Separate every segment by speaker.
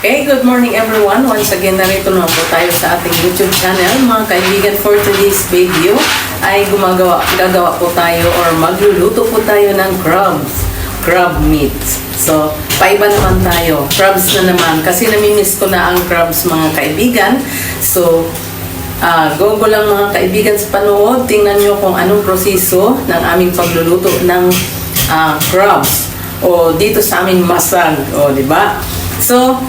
Speaker 1: Okay, good morning everyone. Once again, narito naman po tayo sa ating YouTube channel. Mga kaibigan, for today's video ay gumagawa, gagawa po tayo or magluluto po tayo ng crabs. Crab meat. So, paiba naman tayo. Crabs na naman. Kasi namimiss ko na ang crabs mga kaibigan. So, Ah, go go lang mga kaibigan sa panood. Tingnan nyo kung anong proseso ng aming pagluluto ng ah, crabs. O dito sa amin masag. O, di ba? So,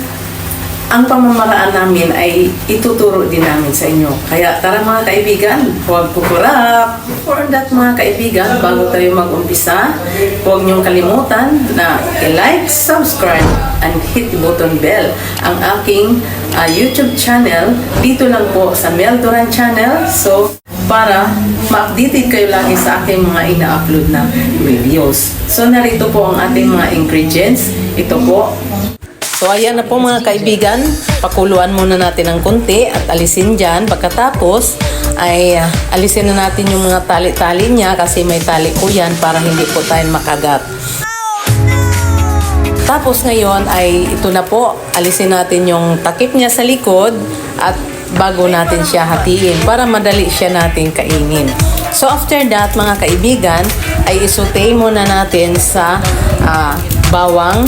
Speaker 1: ang pamamaraan namin ay ituturo din namin sa inyo. Kaya tara mga kaibigan, huwag kukurap. For that mga kaibigan, bago tayo mag-umpisa, huwag niyong kalimutan na i-like, subscribe, and hit the button bell ang aking ah, YouTube channel. Dito lang po sa Mel Duran channel. So, para ma-updated kayo lagi sa aking mga ina-upload na videos. So, narito po ang ating mga ingredients. Ito po, So ayan na po mga kaibigan, pakuluan muna natin ng konti at alisin dyan. Pagkatapos ay ah, alisin na natin yung mga tali-tali niya kasi may tali po yan para hindi po tayo makagat. Tapos ngayon ay ito na po, alisin natin yung takip niya sa likod at bago natin siya hatiin para madali siya natin kainin. So after that mga kaibigan ay isutay muna natin sa ah, bawang,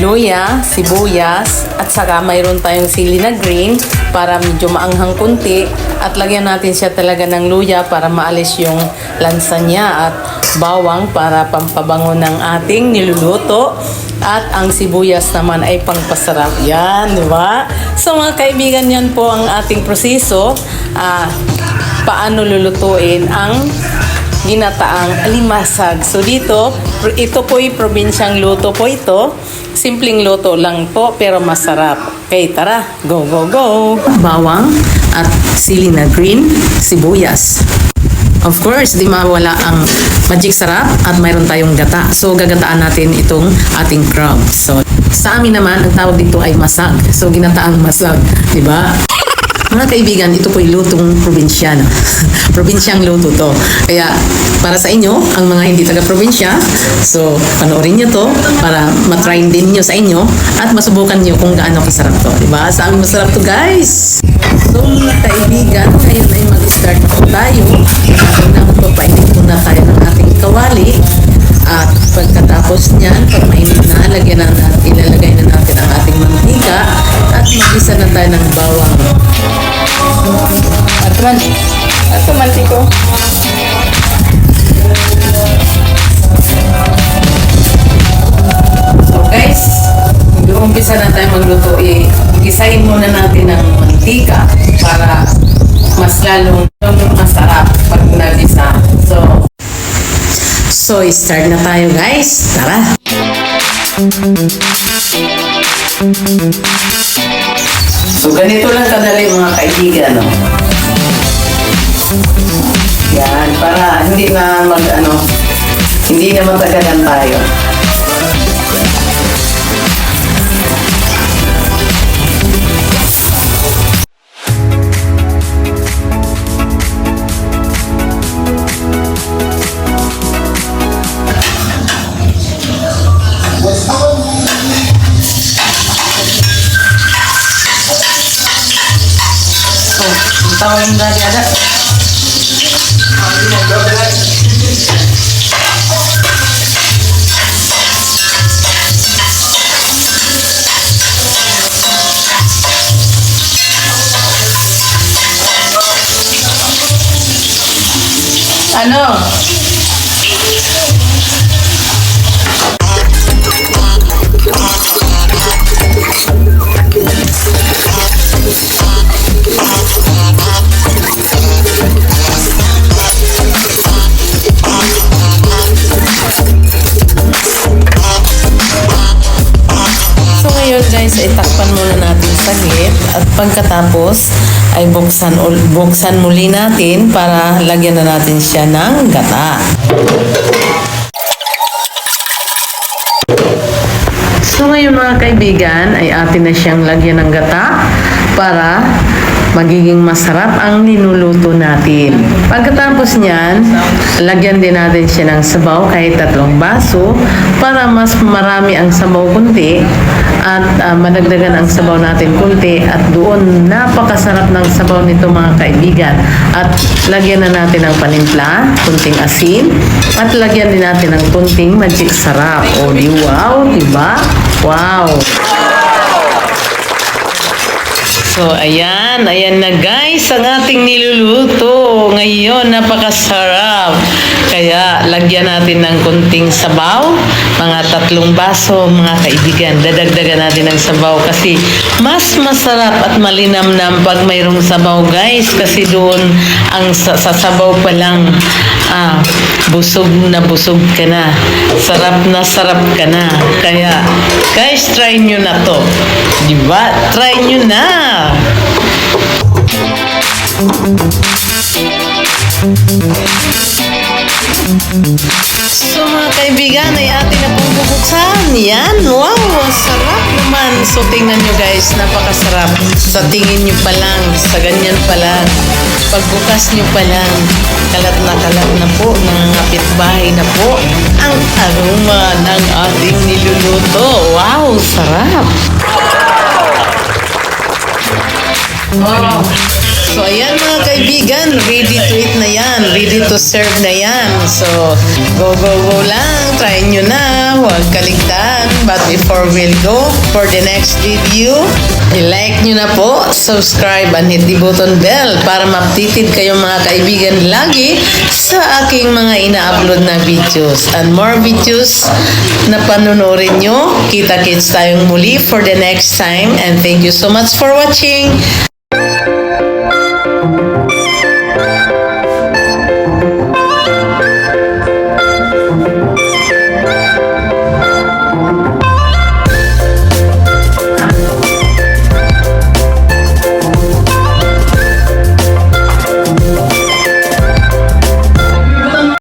Speaker 1: luya, sibuyas, at saka mayroon tayong sili na green para medyo maanghang kunti at lagyan natin siya talaga ng luya para maalis yung lansa niya at bawang para pampabango ng ating niluluto at ang sibuyas naman ay pangpasarap. Yan, di ba? So mga kaibigan, yan po ang ating proseso. Ah, paano lulutuin ang ginataang alimasag. So dito, ito po yung probinsyang luto po ito. Simpleng luto lang po pero masarap. Okay, tara, go, go, go! Bawang at sili na green, sibuyas. Of course, di mawala ang magic sarap at mayroon tayong gata. So, gagataan natin itong ating crab. So, sa amin naman, ang tawag dito ay masag. So, ginataang masag. Di ba? Mga kaibigan, ito po lutong probinsyano. Probinsyang luto to. Kaya, para sa inyo, ang mga hindi taga-probinsya, so, panoorin nyo to para matry din nyo sa inyo at masubukan nyo kung gaano kasarap to. Diba? Sa amin masarap to, guys! So, mga kaibigan, ngayon ay mag-start po tayo. Una, magpapainit muna tayo ng ating kawali. At pagkatapos niyan, pag mainit na, lagyan na natin, ilalagay na natin ang ating mantika at mag-isa na tayo ng bawang.
Speaker 2: Atman. Ato mantiko.
Speaker 1: So guys, umpisa na tayo magluto, eh, gisahin muna natin ng mantika para mas lalong masarap pag nagisa. So, so start na tayo guys. Tara! So ganito lang kadali mga kaibigan, no? Yan, para hindi na mag, ano, hindi na matagalan tayo. So, tawag yung dati ada. Ano? So ngayon guys, ay takpan muna natin saglit at pagkatapos ay buksan, buksan muli natin para lagyan na natin siya ng gata. So ngayon mga kaibigan ay atin na siyang lagyan ng gata para magiging masarap ang ninuluto natin. Pagkatapos niyan, lagyan din natin siya ng sabaw kahit tatlong baso para mas marami ang sabaw kunti at ah, madagdagan ang sabaw natin kunti at doon napakasarap ng sabaw nito mga kaibigan. At lagyan na natin ng panimpla, kunting asin at lagyan din natin ng kunting magic sarap. O di wow, di ba? Wow! So, ayan. Ayan na guys, ang ating niluluto. Ngayon, napakasarap. Kaya, lagyan natin ng kunting sabaw. Mga tatlong baso, mga kaibigan. Dadagdagan natin ng sabaw kasi mas masarap at malinamnam pag mayroong sabaw guys. Kasi doon, ang sa, sa sabaw pa lang, ah, busog na busog ka na. Sarap na sarap ka na. Kaya, guys, try nyo na to. Di ba? Try nyo na! So mga kaibigan ay atin na pong bubuksan. Yan, wow, sarap naman. So tingnan nyo guys, napakasarap. Sa tingin nyo pa lang, sa ganyan pa lang. Pagbukas nyo pa lang, kalat na kalat na po, nangangapit bahay na po. Ang aroma ng ating niluluto. Wow, sarap. Wow. So, ayan mga kaibigan, ready to eat na yan. Ready to serve na yan. So, go, go, go lang. Try nyo na. Huwag kaligtaan. But before we'll go for the next review, i-like nyo na po, subscribe and hit the button bell para ma-updated kayo mga kaibigan lagi sa aking mga ina-upload na videos. And more videos na panunorin nyo. Kita-kits tayong muli for the next time. And thank you so much for watching.